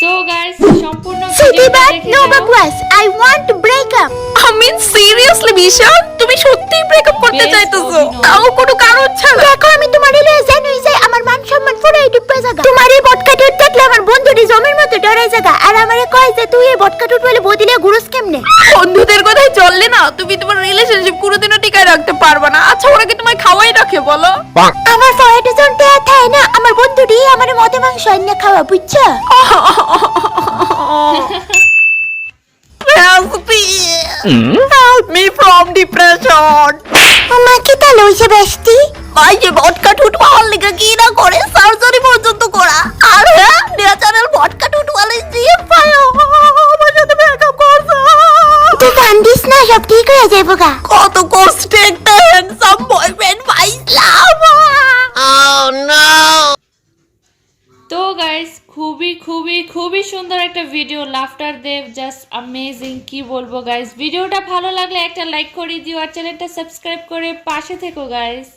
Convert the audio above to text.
So guys সম্পূর্ণ দেখে no bagwas. I want to break up. I mean seriously বিশাল তুমি সত্যিই ব্রেকআপ করতে Best চাইতেছো। তাও কোনো কারণ ছাড়া। দেখো আমি তোমার লয়ে জানুই যাই আমার মান সম্মান পুরাই ডুবে জায়গা। তোমার এই বটকাটুট দেখলে আমার বন্ধুটি জমির মতো ডরাই জায়গা। আর আমারে কয় যে তুই এই বটকাটুট বলে বদিলে গুরুস কেমনে? বন্ধুদের কথাই চললে না তুমি তোমার রিলেশনশিপ কোনোদিনও টিকায় রাখতে পারবে না। আচ্ছা ওরা কি তোমায় খাওয়াই রাখে বলো? আমার ফয়েটে জনতে মাংস খাওয়া বুঝছ Help me. From depression. আমার কি তা লইছে বেস্টি ভাই যে ভটকা পাওয়ার লেগে কি না করে সার্জারি পর্যন্ত করা আর হ্যাঁ ন্যাচারাল ভটকা টুট ওয়ালে দিয়ে পায় আমার সাথে ব্রেকআপ করছে তুই কান্দিস না সব ঠিক হয়ে যাব গা কত কষ্টে একটা গাইস খুবই খুবই খুবই সুন্দর একটা ভিডিও লাফটার দেব জাস্ট আমেজিং কি বলব গাইস ভিডিওটা ভালো লাগলে একটা লাইক করে দিও আর চ্যানেলটা সাবস্ক্রাইব করে পাশে থেকো গাইস